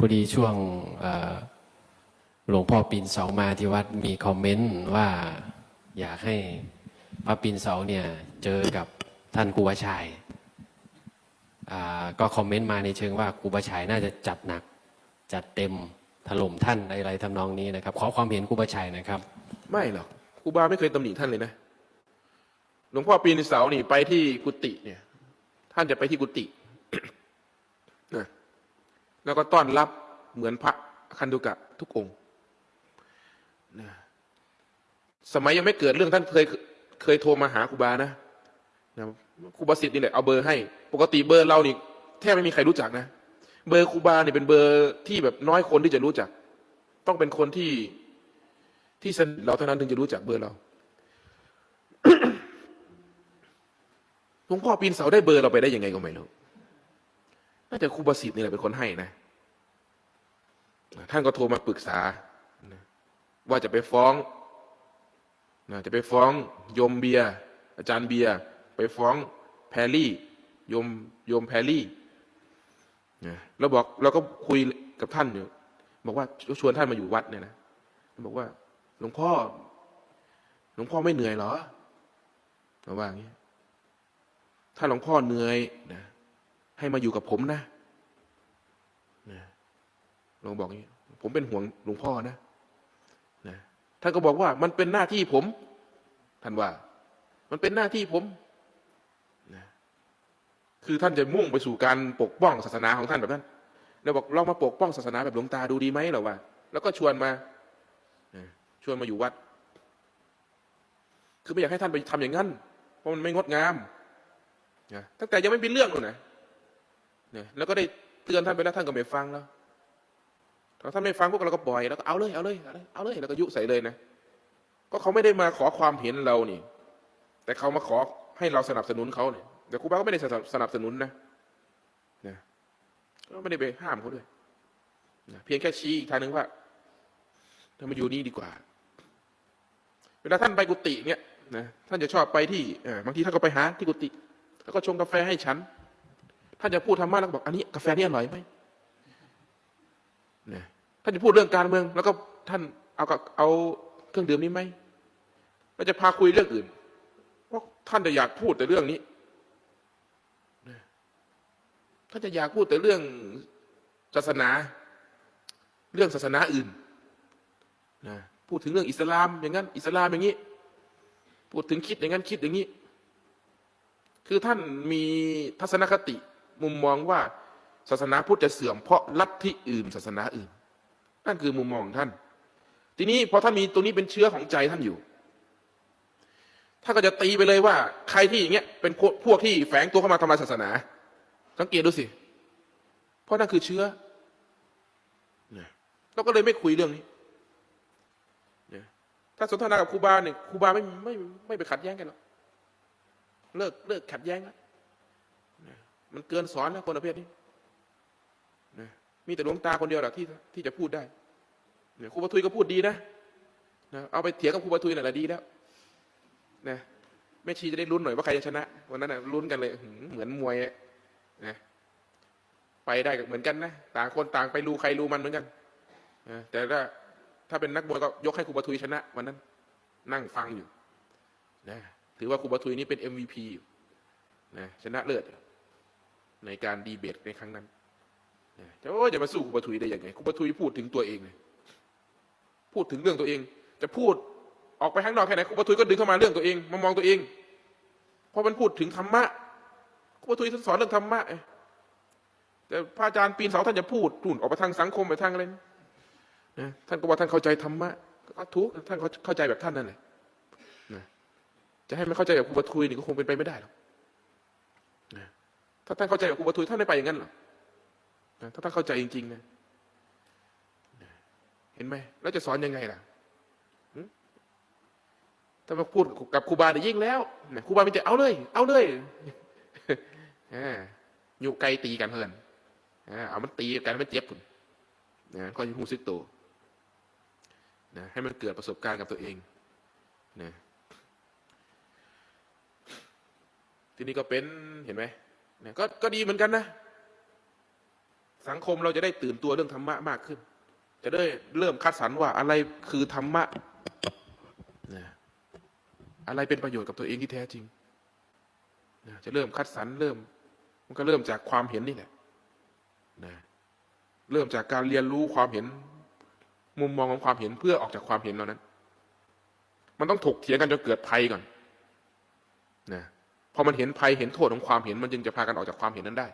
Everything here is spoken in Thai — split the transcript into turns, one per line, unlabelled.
พอดีช่วงหลวงพ่อปีนเสามาที่วัดมีคอมเมนต์ว่าอยากให้พระปีนเสาเนี่ยเจอกับท่านครูบาชัยก็คอมเมนต์มาในเชิงว่าครูบาชัยน่าจะจัดหนักจัดเต็มถล่มท่านอะไรทำนองนี้นะครับ ขอความเห็นครูบาชัยนะครับ
ไม่หรอกครูบาไม่เคยตำหนิท่านเลยนะหลวงพ่อปีนเสานี่ไปที่กุฏิเนี่ย ท่านจะไปที่กุฏิ แล้วก็ต้อนรับเหมือนพระคันธุกะทุกองค์นะสมัยยังไม่เกิดเรื่องท่านเคยเคยโทรมาหาครูบานะนะครูบาสิทธิ์นี่แหละเอาเบอร์ให้ ปกติเบอร์เรานี่แทบไม่มีใครรู้จักนะ เบอร์ครูบาเนี่ยเป็นเบอร์ที่แบบน้อยคนที่จะรู้จัก ต้องเป็นคนที่ที่สนิทเราเท่านั้นถึงจะรู้จักเบอร์เราหลวงพ่อปีนเสาได้เบอร์เราไปได้ยังไงก็ไม่รู้น่าจะครูบาสิทธิ์นี่แหละเป็นคนให้นะ ท่านก็โทรมาปรึกษา ว่าจะไปฟ้องนะจะไปฟ้องโยมเบียอาจารย์เบียไปฟ้องแพรลี่โยมโยมแพรลี่นะแล้วบอกเราก็คุยกับท่านอยู่บอกว่าชวนท่านมาอยู่วัดเนี่ยนะบอกว่า หลวงพ่อ หลวงพ่อไม่เหนื่อยหรอเราว่าอย่างนี้ถ้าหลวงพ่อเหนื่อยนะให้มาอยู่กับผมนะ หลวงบอกอย่างนี้ผมเป็นห่วงหลวงพ่อนะนะท่านก็บอกว่ามันเป็นหน้าที่ผม ท่านว่า มันเป็นหน้าที่ผมนะคือท่านจะมุ่งไปสู่การปกป้องศาสนาของท่านแบบนั้นแล้วบอกลองมาปกป้องศาสนาแบบหลวงตาดูดีไหมหรอวะแล้วก็ชวนมาชวนมาอยู่วัด คือไม่อยากให้ท่านไปทำอย่างนั้นเพราะมันไม่งดงามนะตั้งแต่ยังไม่เป็นเรื่องเลยนะนี่ยแล้วก็ได้เตือนท่านไปแล้วท่านก็ไม่ฟังแล้ว ถ้าท่านไม่ฟังพวกเราก็ปล่อยแล้วก็เอาเลยเอาเลยเอาเลยเอาเลยแล้วก็ยุใส่เลยนะ ก็เขาไม่ได้มาขอความเห็นเรานี่ แต่เขามาขอให้เราสนับสนุนเขาเนี่ยแต่ครูบาก็ไม่ได้สนับสนุนนะนะก็ไม่ได้ไปห้ามเขาด้วยนะเพียงแค่ชี้อีกทางหนึ่งว่าถ้ามาอยู่นี่ดีกว่า เวลาท่านไปกุฏิเนี่ยนะท่านจะชอบไปที่บางทีท่านก็ไปหาที่กุฏิแล้วก็ชงกาแฟให้ฉัน ท่านจะพูดธรรมะแล้วบอกอันนี้กาแฟนี่อร่อยไหม นะท่านจะพูดเรื่องการเมือง แล้วก็ท่านเอากับเอาเครื่องดื่มนี้ไหมแล้วจะพาคุยเรื่องอื่น เพราะท่านจะอยากพูดแต่เรื่องนี้ท่านจะอยากพูดแต่เรื่องศาสนา เรื่องศาสนาอื่นนะพูดถึงเรื่องอิสลามอย่างนั้น อิสลามอย่างนี้ พูดถึงคิดอย่างนั้นคิดอย่างนี้ คือท่านมีทัศนคติมุมมองว่า ศาสนาพุทธจะเสื่อมเพราะลัทธิอื่น ศาสนาอื่น นั่นคือมุมมองของท่าน ทีนี้พอท่านมีตรงนี้เป็นเชื้อของใจท่านอยู่ท่านก็จะตีไปเลยว่า ใครที่อย่างเงี้ยเป็นพวกพวกที่แฝงตัวเข้ามาทำลายศาสนา สังเกตดูสิ เพราะนั่นคือเชื้อเนี่ยเราก็เลยไม่คุยเรื่องนี้ถ้าสนทนากับครูบาเนี่ยครูบาไม่ไม่ไม่ไปขัดแย้งกันหรอกเลิกเลิกขัดแย้งแล้วนะมันเกินสอนแล้วคนประเภทนี้ มีแต่หลวงตาคนเดียวแหละที่ที่จะพูดได้เนี่ยครูบาทุยก็พูดดีนะนะเอาไปเถียงกับครูบาทุยน่นแหละดีแล้วนะแม่ชีจะได้ลุ้นหน่อยว่าใครจะชนะวันนั้นนะลุ้นกันเลยเหมือนมวยนะไปได้เหมือนกันนะต่างคนต่างไปรูใครรูมันเหมือนกันนะแต่ถ้าถ้าเป็นนักมวยก็ยกให้ครูบาทุยชนะวันนั้น นั่งฟังอยู่นะถือว่าครูบาทุยนี่เป็น MVP นะชนะเลิศในการดีเบตในครั้งนั้น จะโอ้จะมาสู้ครูบาทุยได้ยังไงครูบาทุยพูดถึงตัวเองเลยพูดถึงเรื่องตัวเอง จะพูดออกไปข้างนอกแค่ไหนครูบาทุยก็ดึงเข้ามาเรื่องตัวเอง มามองตัวเอง เพราะมันพูดถึงธรรมะครูบาทุยท่านสอนเรื่องธรรมะแต่พระอาจารย์ปีนเสาท่านจะพูดทุ่นออกไปทางสังคมไปทางอะไรนะท่านก็ว่าท่านเข้าใจธรรมะก็ถูกท่านเข้าใจแบบท่านนั่นแหละจะให้มันเข้าใจแบบครูบาทุยนี่ก็คงเป็นไปไม่ได้หรอกถ้าท่านเข้าใจแบบครูบาทุยท่านไม่ไปอย่างนั้นหรอก นะถ้าท่านเข้าใจจริงๆนะเห็นไหมแล้วจะสอนยังไงล่ะถ้ามาพูดกับครูบาเนี่ยยิ่งแล้วครูบามีแต่เอาเลย เอาเลยอยู่ไกลตีกันเพื่อนเอามันตีกันมันเจ็บคุณนะก็ยังหูซึกตัวนะให้มันเกิดประสบการณ์กับตัวเองนะทีนี้ก็เป็นเห็นไหมนะก็ก็ดีเหมือนกันนะ สังคมเราจะได้ตื่นตัวเรื่องธรรมะมากขึ้น จะได้เริ่มคัดสรรว่าอะไรคือธรรมะนะอะไรเป็นประโยชน์กับตัวเองที่แท้จริงนะจะเริ่มคัดสรรเริ่ม มันก็เริ่มจากความเห็นนี่แหละนะเริ่มจากการเรียนรู้ความเห็น มุมมองของความเห็นเพื่อออกจากความเห็นเหล่านั้น มันต้องถกเถียงกันจนเกิดภัยก่อนนะพอมันเห็นภัยเห็นโทษของความเห็นมันจึงจะพากันออกจากความเห็นนั้นได้